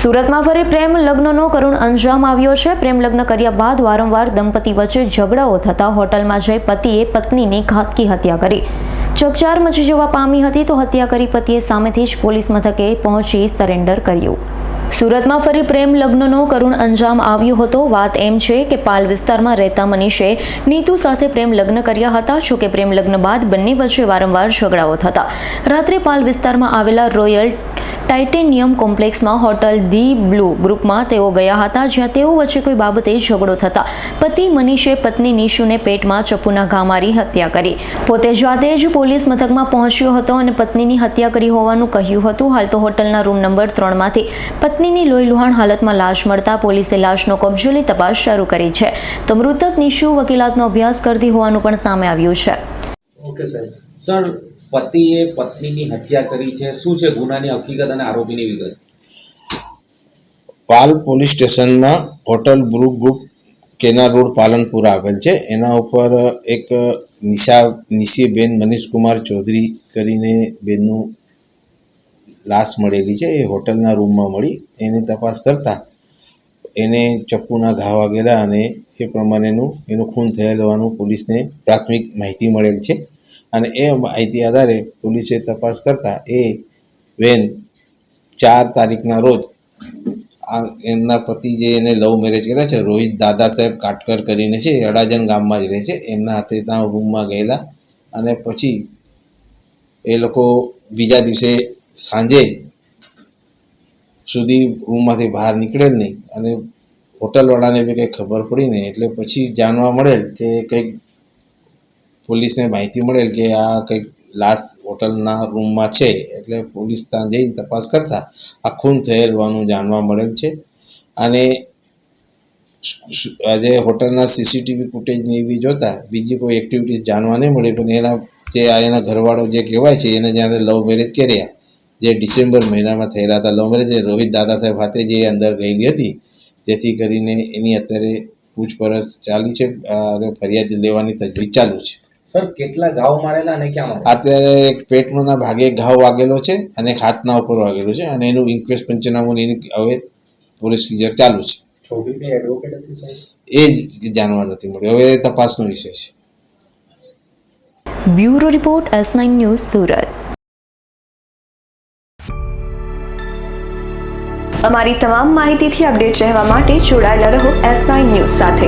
સુરતમાં ફરી પ્રેમ લગ્નનો કરુણ અંજામ આવ્યો છે. પ્રેમ લગ્ન કર્યા બાદ વારંવાર દંપતી વચ્ચે ઝઘડાઓ થતા હોટલમાં જઈ પતિએ પત્નીની ઘાતકી હત્યા કરી. ચકચાર મચી જવા પામી હતી તો હત્યા કરી પતિએ સામેથી જ પોલીસ મથકે પહોંચી સરેન્ડર કર્યું. સુરતમાં ફરી પ્રેમ લગ્નનો કરુણ અંજામ આવ્યો હતો. વાત એમ છે કે પાલ વિસ્તારમાં રહેતા મનીષે નીતુ સાથે પ્રેમ લગ્ન કર્યા હતા. જો કે પ્રેમ લગ્ન બાદ બંને વચ્ચે વારંવાર ઝઘડાઓ થતા. રાત્રે પાલ વિસ્તારમાં આવેલા રોયલ ટાઇટેનિયમ કોમ્પ્લેક્સમાં હોટલ ધી બ્લુ ગ્રુપમાં તેઓ ગયા હતા, જ્યાં તેઓ વચ્ચે કોઈ બાબતે ઝઘડો થતા. પતિ મનીષે પત્ની નિશુને પેટમાં ચપ્પુના ઘા મારી હત્યા કરી. પોતે જાતે જ પોલીસ મથકમાં પહોંચ્યો હતો અને પત્નીની હત્યા કરી હોવાનું કહ્યું હતું. હાલ તો હોટલના રૂમ નંબર ત્રણમાંથી પત્નીની લોહીલુહાણ હાલતમાં લાશ મળતા પોલીસે લાશનો કબજો લઈ તપાસ શરૂ કરી છે. તો મૃતક નિશુ વકીલાતનો અભ્યાસ કરતી હોવાનું પણ સામે આવ્યું છે. ઓકે સાહેબ. સર પતિએ પત્નીની હત્યા કરી છે. શું છે ગુનાની હકીકત અને આરોપીની વિગત? પાલ પોલીસ સ્ટેશનમાં હોટલ બ્રુ ગ્રુપ કેના રોડ પાલનપુર આવેલ છે. એના ઉપર એક નિશા, નિશીબેન મનીષકુમાર ચૌધરી કરીને બેનનું લાશ મળેલી છે. એ હોટલના રૂમમાં મળી. એની તપાસ કરતા એને ચપ્પુના ઘા વાગેલા અને એ પ્રમાણેનું એનું ખૂન થયેલ હોવાનું પોલીસને પ્રાથમિક માહિતી મળેલ છે. અને એ માહિતી આધારે પોલીસે તપાસ કરતા એ વેન ચાર તારીખના રોજ આ એમના પતિ જે એને લવ મેરેજ કર્યા છે, રોહિત દાદા સાહેબ કાટકર કરીને છે અડાજન ગામમાં જ રહે છે, એમના હાથે ત્યાં રૂમમાં ગયેલા અને પછી એ લોકો બીજા દિવસે સાંજે સુધી રૂમમાંથી બહાર નીકળેલ નહીં અને હોટલવાળાને બી કંઈ ખબર પડી નહીં, એટલે પછી જાણવા મળેલ કે કંઈક પોલીસને માહિતી મળેલ કે આ કંઈક લાશ હોટલના રૂમમાં છે, એટલે પોલીસ ત્યાં જઈને તપાસ કરતા આ ખૂન થયેલ હોવાનું જાણવા મળેલ છે. અને આજે હોટલના સીસીટીવી ફૂટેજને એવી જોતા બીજી કોઈ એક્ટિવિટીઝ જાણવા નહીં મળી, પણ એના જે આ એના ઘરવાળો જે કહેવાય છે, એને જ્યારે લવ મેરેજ કર્યા. જે ડિસેમ્બર મહિનામાં થયેલા હતા લવ મેરેજ રોહિત દાદા સાહેબ સાથે જે અંદર ગયેલી હતી, જેથી કરીને એની અત્યારે પૂછપરછ ચાલી છે, અને ફરિયાદ લેવાની તજવીજ ચાલુ છે. સર કેટલા ઘાવ મારેલા અને ક્યાં મારેલા? અત્યારે એક પેટના ભાગે ઘાવ વાગેલો છે અને એક હાથના ઉપર વાગેલો છે અને એનું ઇન્ક્વેસ્ટ પંચનામું એની હવે પ્રોસિજર ચાલુ છે. છોકરી એડવોકેટ હતી સાહેબ? એ જ જાણવા નથી મળ્યું. હવે તપાસનો વિષય છે. Bureau report S nine news Surat. અમારી તમામ માહિતીથી અપડેટ રહેવા માટે જોડાયેલા રહો એસ નાઇન ન્યૂઝ સાથે.